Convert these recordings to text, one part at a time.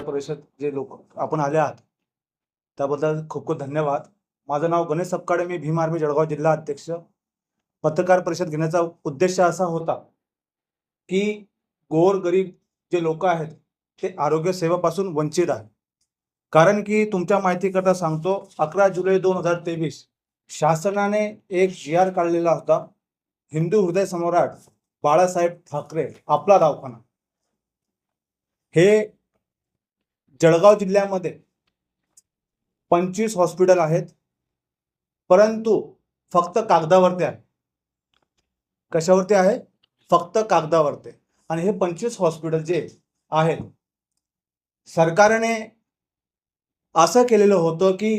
परिषद जे लोक आपण आले आहात त्याबद्दल खूप खूप धन्यवाद. माझं नाव गणेश सपकाडे मी भीम आर्मी जळगाव जिल्हा अध्यक्ष. पत्रकार परिषद घेण्याचा उद्देश असा होता की गोर गरीब जे लोक आहेत ते आरोग्य सेवेपासून वंचित आहेत. कारण की तुमच्या माहितीकरता सांगतो अकरा जुलै दोन हजार तेवीस शासनाने एक जी आर काढलेला होता. हिंदू हृदय सम्राट बाळासाहेब ठाकरे आपला दवाखाना. हे जळगाव जिल्ह्यामध्ये पंचवीस हॉस्पिटल आहेत. परंतु फक्त कागदावरती आहे. कशावरती आहे? फक्त कागदावरती. आणि हे पंचवीस हॉस्पिटल जे आहेत सरकारने असं केलेलं होतं की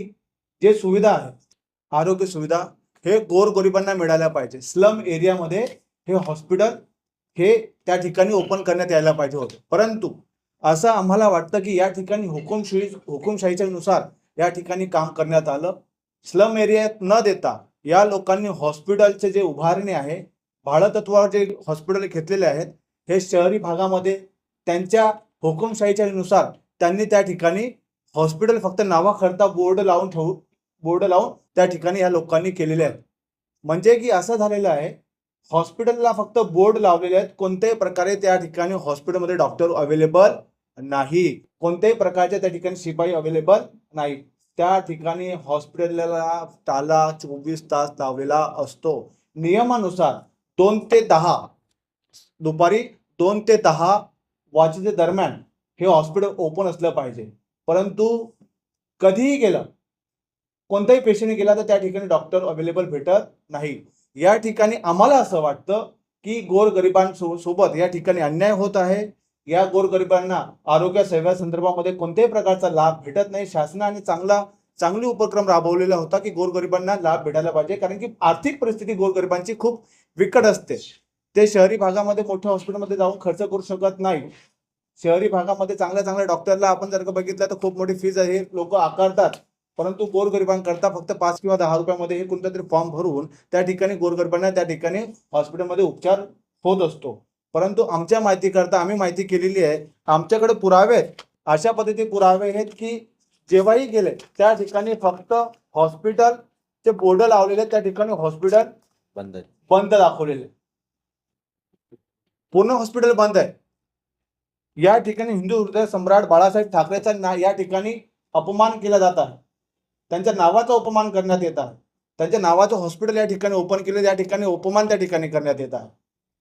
जे सुविधा आहेत आरोग्य सुविधा हे गोरगरिबांना मिळाल्या पाहिजे. स्लम एरियामध्ये हे हॉस्पिटल हे त्या ठिकाणी ओपन करण्यात यायला पाहिजे होतं. परंतु असं आम्हाला वाटतं की या ठिकाणी हुकुमशाही हुकुमशाहीच्या नुसार या ठिकाणी काम करण्यात आलं. स्लम एरियात न देता या लोकांनी हॉस्पिटलचे जे उभारणे आहे भाडतत्वावर जे हॉस्पिटल घेतलेले आहेत हे शहरी भागामध्ये त्यांच्या हुकुमशाहीच्या नुसार त्यांनी त्या ठिकाणी हॉस्पिटल फक्त नावाकरता बोर्ड लावून ठेवू बोर्ड लावून त्या ठिकाणी या लोकांनी केलेले आहेत. म्हणजे की असं झालेलं आहे हॉस्पिटलला फक्त बोर्ड लावलेले आहेत कोणत्याही प्रकारे त्या ठिकाणी हॉस्पिटलमध्ये डॉक्टर अवेलेबल नाही. कोणत्याही प्रकारचे त्या ठिकाणी शिपाई अवेलेबल नाही. त्या ठिकाणी हॉस्पिटलला ताला चोवीस तास लावलेला असतो. नियमानुसार दोन ते दहा दुपारी दोन ते दहा वाजेच्या दरम्यान हे हॉस्पिटल ओपन असलं पाहिजे. परंतु कधीही गेलं कोणताही पेशंट गेला तर त्या ठिकाणी डॉक्टर अवेलेबल भेटत नाही. या ठिकाणी आम्हाला असं वाटतं की गोरगरिबांसो सोबत या ठिकाणी अन्याय होत आहे. या गोरगरिबांना आरोग्य सेवा संदर्भामध्ये कोणत्याही प्रकारचा लाभ भेटत नाही. शासनाने चांगला चांगली उपक्रम राबवलेला होता की गोरगरिबांना लाभ भेटायला पाहिजे. कारण की आर्थिक परिस्थिती गोरगरिबांची खूप बिकट असते. ते शहरी भागामध्ये मोठ्या हॉस्पिटलमध्ये जाऊन खर्च करू शकत नाही. शहरी भागामध्ये चांगल्या चांगल्या डॉक्टरला आपण जर का बघितलं तर खूप मोठी फीज आहे. लोक आकारतात. परंतु गोरगरिबांकरता फक्त पाच किंवा दहा रुपयामध्ये हे कोणता तरी फॉर्म भरून त्या ठिकाणी गोरगरिबांना त्या ठिकाणी हॉस्पिटलमध्ये उपचार होत असतो. परंतु आमच्या माहितीकरता आम्ही माहिती केलेली आहे आमच्याकडे पुरावे आहेत. अशा पद्धती पुरावे आहेत की जेव्हाही गेले त्या ठिकाणी फक्त हॉस्पिटलचे बोर्ड लावलेले त्या ठिकाणी हॉस्पिटल बंद आहे. बंद दाखवलेले पूर्ण हॉस्पिटल बंद आहे. या ठिकाणी हिंदू हृदय सम्राट बाळासाहेब ठाकरेचा ना या ठिकाणी अपमान केला जात आहे. त्यांच्या नावाचा अपमान करण्यात येत आहे. त्यांच्या नावाचं हॉस्पिटल या ठिकाणी ओपन केलं या ठिकाणी अपमान त्या ठिकाणी करण्यात येत आहे.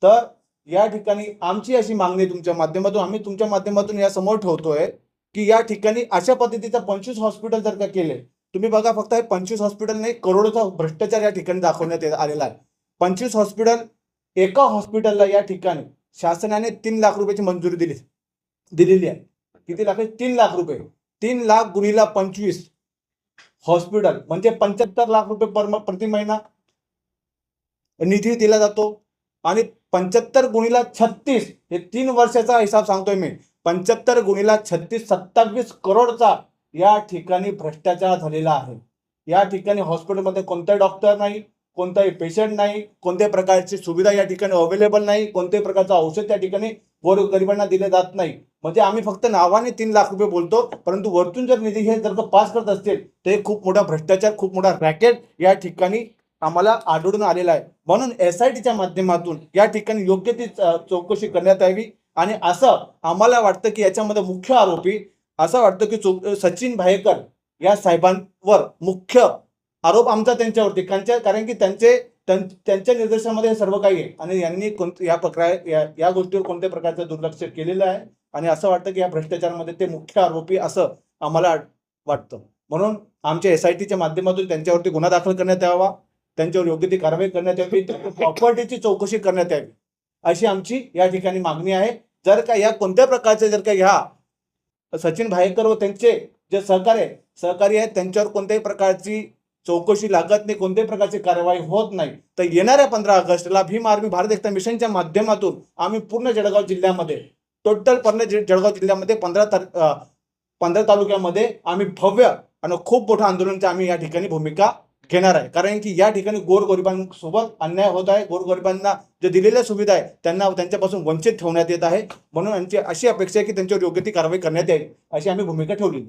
तर या ठिकाणी आमची अशी मागणी तुमच्या माध्यमातून. आम्ही तुमच्या माध्यमातून या समोर ठेवतोय की या ठिकाणी अशा पद्धतीचा पंचवीस हॉस्पिटल जर का केले तुम्ही बघा फक्त हे पंचवीस हॉस्पिटल नाही करोडोचा भ्रष्टाचार या ठिकाणी दाखवण्यात येत- आलेला आहे. पंचवीस हॉस्पिटल एका हॉस्पिटलला या ठिकाणी शासनाने तीन लाख रुपयाची मंजुरी दिली दिलेली आहे. किती लाख तीन लाख रुपये. तीन लाख गुणीला पंचवीस हॉस्पिटल म्हणजे पंच्याहत्तर लाख रुपये पर प्रति महिना निधी दिला जातो. आणि पंच्याहत्तर गुणीला छत्तीस हे तीन वर्षाचा हिसाब सांगतोय मी. पंच्याहत्तर गुणीला छत्तीस सत्तावीस करोडचा या ठिकाणी भ्रष्टाचार झालेला आहे. या ठिकाणी हॉस्पिटलमध्ये कोणताही डॉक्टर नाही कोणताही पेशंट नाही कोणत्याही प्रकारची सुविधा या ठिकाणी अवेलेबल नाही कोणत्याही प्रकारचं औषध त्या ठिकाणी गोरगरिबांना दिले जात नाही. म्हणजे आम्ही फक्त नावाने तीन लाख रुपये बोलतो परंतु वरतून जर निधी हे जर पास करत असतील तर हे खूप मोठा भ्रष्टाचार खूप मोठा रॅकेट या ठिकाणी आम्हाला आढळून आलेला आहे. म्हणून एस आय टीच्या माध्यमातून या ठिकाणी योग्य ती च- चौकशी करण्यात यावी. आणि असं आम्हाला वाटतं की याच्यामध्ये मुख्य आरोपी असं वाटतं की चौ- सचिन भायेकर या साहेबांवर मुख्य आरोप आमचा त्यांच्यावरती. त्यांच्या कारण की त्यांचे त्यां- त्यांच्या निर्देशामध्ये हे सर्व काही आहे. आणि यांनी कोणत्या या प्रकार या- या गोष्टीवर कोणत्या प्रकारचं दुर्लक्ष केलेलं आहे? आणि असं वाटतं की या भ्रष्टाचारामध्ये ते मुख्य आरोपी असं आम्हाला वाटतं. म्हणून आमच्या एस आय टीच्या माध्यमातून त्यांच्यावरती गुन्हा दाखल करण्यात यावा. त्यांच्यावर योग्य ती कारवाई करण्यात यावी. प्रॉपर्टीची चौकशी करण्यात यावी. अशी आमची या ठिकाणी मागणी आहे. जर का या कोणत्या प्रकारचे जर का ह्या सचिन भायेकर व त्यांचे जे सहकारी आहे सहकारी आहेत त्यांच्यावर कोणत्याही प्रकारची चौकशी लागत नाही कोणत्याही प्रकारची कारवाई होत नाही तर येणाऱ्या पंधरा ऑगस्टला भीम आर्मी भारत एकता मिशनच्या माध्यमातून आम्ही पूर्ण जळगाव जिल्ह्यामध्ये टोटल पूर्ण जळगाव जिल्ह्यामध्ये पंधरा तार पंधरा तालुक्यामध्ये आम्ही भव्य आणि खूप मोठं आंदोलनाची आम्ही या ठिकाणी भूमिका घेणार आहे. कारण की या ठिकाणी गोरगरिबांसोबत अन्याय होत आहे. गोरगरिबांना जे दिलेल्या सुविधा आहे त्यांना त्यांच्यापासून वंचित ठेवण्यात येत आहे. म्हणून आमची अशी अपेक्षा आहे की त्यांच्यावर योग्य ती कारवाई करण्यात येईल अशी आम्ही भूमिका ठेवलेली